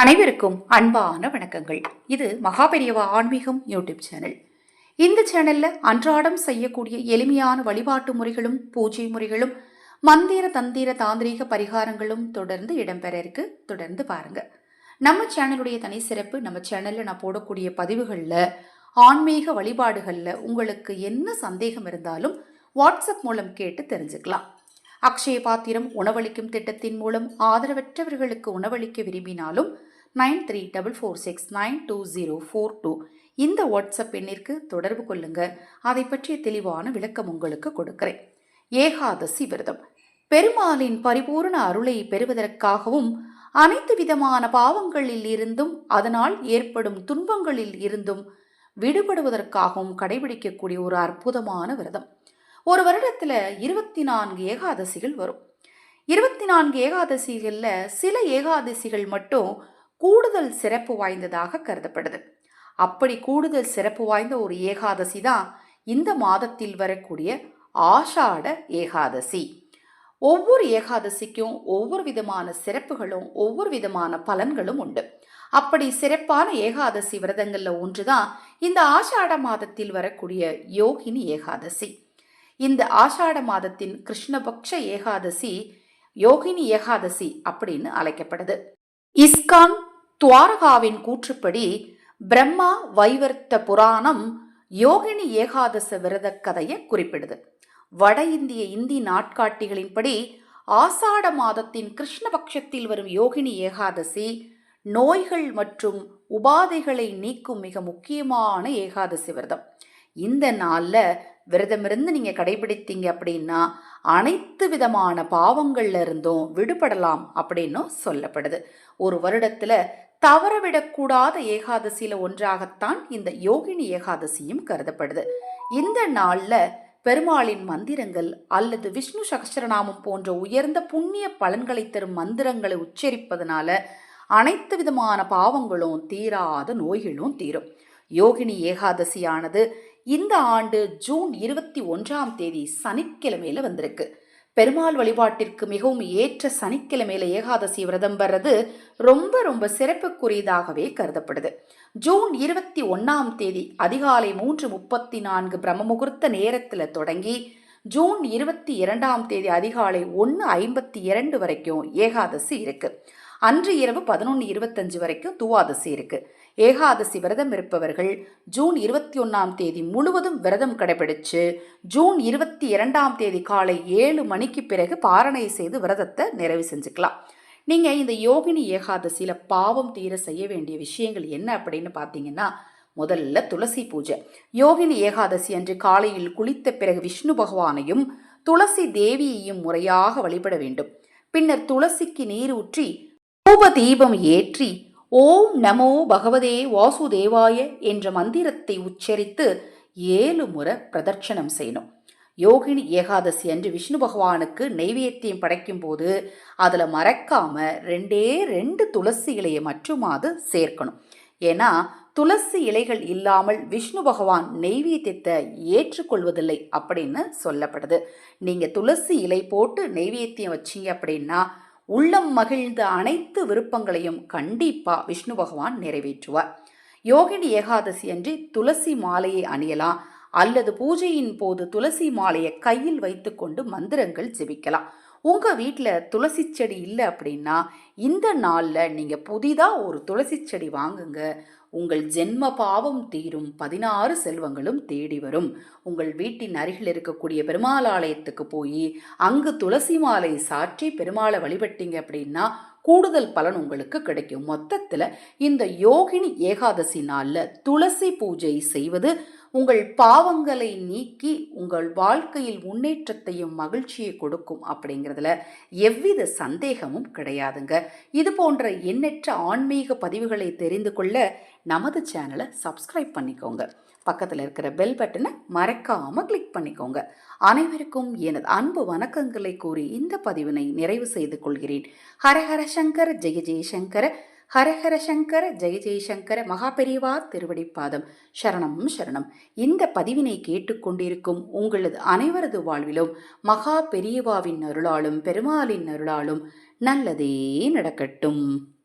அனைவருக்கும் அன்பான வணக்கங்கள். இது மகாபெரியவா ஆன்மீகம் யூடியூப் சேனல். இந்த சேனல்ல அன்றாடம் செய்யக்கூடிய எளிமையான வழிபாட்டு முறைகளும் பூஜை முறைகளும் மந்திர தந்திர தாந்திரீக பரிகாரங்களும் தொடர்ந்து இடம்பெற இருக்கு. தொடர்ந்து பாருங்க. நம்ம சேனலுடைய தனி சிறப்பு நம்ம சேனல்ல நான் போடக்கூடிய பதிவுகளில் ஆன்மீக வழிபாடுகளில் உங்களுக்கு என்ன சந்தேகம் இருந்தாலும் வாட்ஸ்அப் மூலம் கேட்டு தெரிஞ்சுக்கலாம். அக்ஷய பாத்திரம் உணவளிக்கும் திட்டத்தின் மூலம் ஆதரவற்றவர்களுக்கு உணவளிக்க விரும்பினாலும் nine three double four six nine two zero four two இந்த வாட்ஸ்அப் எண்ணிற்கு தொடர்பு கொள்ளுங்க. அதை பற்றிய தெளிவான விளக்கம் உங்களுக்கு கொடுக்கிறேன். ஏகாதசி விரதம். பெருமாளின் பரிபூர்ண அருளை பெறுவதற்காகவும் அனைத்து விதமான பாவங்களில் இருந்தும் அதனால் ஏற்படும் துன்பங்களில் இருந்தும் விடுபடுவதற்காகவும் கடைபிடிக்கக்கூடிய ஒரு அற்புதமான விரதம். ஒரு வருடத்தில் இருபத்தி நான்கு ஏகாதசிகள் வரும். இருபத்தி நான்கு ஏகாதசிகளில் சில ஏகாதசிகள் மட்டும் கூடுதல் சிறப்பு வாய்ந்ததாக கருதப்படுது. அப்படி கூடுதல் சிறப்பு வாய்ந்த ஒரு ஏகாதசி தான் இந்த மாதத்தில் வரக்கூடிய ஆஷாட ஏகாதசி. ஒவ்வொரு ஏகாதசிக்கும் ஒவ்வொரு விதமான சிறப்புகளும் ஒவ்வொரு விதமான பலன்களும் உண்டு. அப்படி சிறப்பான ஏகாதசி விரதங்களில் ஒன்று தான் இந்த ஆஷாட மாதத்தில் வரக்கூடிய யோகினி ஏகாதசி. இந்த ஆஷாட மாதத்தின் கிருஷ்ணபக்ஷ ஏகாதசி யோகினி ஏகாதசி அப்படின்னு அழைக்கப்படுது இஸ்கான் துவாரகாவின் கூற்றுப்படி பிரம்மா வைவர்த்த புராணம் யோகினி ஏகாதச விரத கதையை குறிப்பிடுது. வட இந்திய இந்தி நாட்காட்டிகளின்படி ஆசாட மாதத்தின் கிருஷ்ணபக்ஷத்தில் வரும் யோகினி ஏகாதசி நோய்கள் மற்றும் உபாதைகளை நீக்கும் மிக முக்கியமான ஏகாதசி விரதம். இந்த நாளில் விரதமிருந்து நீங்கள் கடைபிடித்தீங்க அப்படின்னா அனைத்து விதமான பாவங்கள்ல இருந்தும் விடுபடலாம் அப்படின்னும் சொல்லப்படுது. ஒரு வருடத்தில் தவறவிடக்கூடாத ஏகாதசியில் ஒன்றாகத்தான் இந்த யோகினி ஏகாதசியும் கருதப்படுது. இந்த நாளில் பெருமாளின் மந்திரங்கள் அல்லது விஷ்ணு சகஸ்ரநாமம் போன்ற உயர்ந்த புண்ணிய பலன்களை தரும் மந்திரங்களை உச்சரிப்பதனால அனைத்து விதமான பாவங்களும் தீராத நோய்களும் தீரும். யோகினி ஏகாதசியானது இந்த ஆண்டு ஜூன் இருபத்தி ஒன்றாம் தேதி சனிக்கிழமையில வந்திருக்கு. பெருமாள் வழிபாட்டிற்கு மிகவும் ஏற்ற சனிக்கிழமையில ஏகாதசி விரதம் வர்றது ரொம்ப ரொம்ப சிறப்புக்குரியதாகவே கருதப்படுது. ஜூன் இருபத்தி ஒன்னாம் தேதி அதிகாலை மூன்று முப்பத்தி நான்கு பிரம்ம முகூர்த்த நேரத்தில் தொடங்கி ஜூன் இருபத்தி இரண்டாம் தேதி அதிகாலை ஒன்று ஐம்பத்தி இரண்டு வரைக்கும் ஏகாதசி இருக்குது அன்று இரவு பதினொன்று இருபத்தஞ்சு வரைக்கும் துவாதசி இருக்கு. ஏகாதசி விரதம் இருப்பவர்கள் ஜூன் இருபத்தி ஒன்றாம் தேதி முழுவதும் விரதம் கடைபிடிச்சு ஜூன் இருபத்தி இரண்டாம் தேதி காலை ஏழு மணிக்கு பிறகு பாரணை செய்து விரதத்தை நிறைவு செஞ்சுக்கலாம். நீங்கள் இந்த யோகினி ஏகாதசியில் பாவம் தீர செய்ய வேண்டிய விஷயங்கள் என்ன அப்படின்னு பார்த்தீங்கன்னா முதல்ல துளசி பூஜை. யோகினி ஏகாதசி அன்று காலையில் குளித்த பிறகு விஷ்ணு பகவானையும் துளசி தேவியையும் முறையாக வழிபட வேண்டும். பின்னர் துளசிக்கு நீர் ஊற்றி தூப தீபம் ஏற்றி ஓம் நமோ பகவதே வாசுதேவாய என்ற மந்திரத்தை உச்சரித்து ஏழு முறை பிரதட்சணம் செய்யணும். யோகினி ஏகாதசி அன்று விஷ்ணு பகவானுக்கு நெய்வேத்தியம் படைக்கும் போது அதில் மறக்காம ரெண்டே ரெண்டு துளசி இலையை மட்டுமாவது சேர்க்கணும். ஏன்னா துளசி இலைகள் இல்லாமல் விஷ்ணு பகவான் நெய்வேத்தியத்தை ஏற்றுக்கொள்வதில்லை அப்படின்னு சொல்லப்படுது. நீங்கள் துளசி இலை போட்டு நெய்வேத்தியம் வச்சீங்க அப்படின்னா உள்ளம் மகிழ்ந்த அனைத்து விருப்பங்களையும் கண்டிப்பா விஷ்ணு பகவான் நிறைவேற்றுவார். யோகினி ஏகாதசி அன்று துளசி மாலையை அணியலாம். அல்லது பூஜையின் போது துளசி மாலையை கையில் வைத்துக்கொண்டு மந்திரங்கள் ஜெபிக்கலாம். உங்கள் வீட்டில் துளசி செடி இல்லை அப்படின்னா இந்த நாளில் நீங்கள் புதிதாக ஒரு துளசி செடி வாங்குங்க. உங்கள் ஜென்ம பாவம் தீரும் பதினாறு செல்வங்களும் தேடி வரும். உங்கள் வீட்டின் அருகில் இருக்கக்கூடிய பெருமாள் ஆலயத்துக்கு போய் அங்கு துளசி மாலை சாற்றி பெருமாளை வழிபட்டீங்க அப்படின்னா கூடுதல் பலன் உங்களுக்கு கிடைக்கும். மொத்தத்தில் இந்த யோகினி ஏகாதசி நாளில் துளசி பூஜை செய்வது உங்கள் பாவங்களை நீக்கி உங்கள் வாழ்க்கையில் முன்னேற்றத்தையும் மகிழ்ச்சியை கொடுக்கும் அப்படிங்கிறதுல எவ்வித சந்தேகமும் கிடையாதுங்க. இது போன்ற எண்ணற்ற ஆன்மீக பதிவுகளை தெரிந்து கொள்ள நமது சேனலை சப்ஸ்கிரைப் பண்ணிக்கோங்க. பக்கத்தில் இருக்கிற பெல் பட்டனை மறக்காமல் கிளிக் பண்ணிக்கோங்க. அனைவருக்கும் எனது அன்பு வணக்கங்களை கூறி இந்த பதிவினை நிறைவு செய்து கொள்கிறேன். ஹரஹர சங்கர ஜெய ஜெயசங்கர. ஹரஹர சங்கர ஜெய ஜெயசங்கர மகாபெரிவார் திருவடிப்பாதம். சரணம் சரணம். இந்த பதிவினை கேட்டுக்கொண்டிருக்கும் உங்களது அனைவரது வாழ்விலும் மகா பெரியவாவின் அருளாலும் பெருமாளின் அருளாலும் நல்லதே நடக்கட்டும்.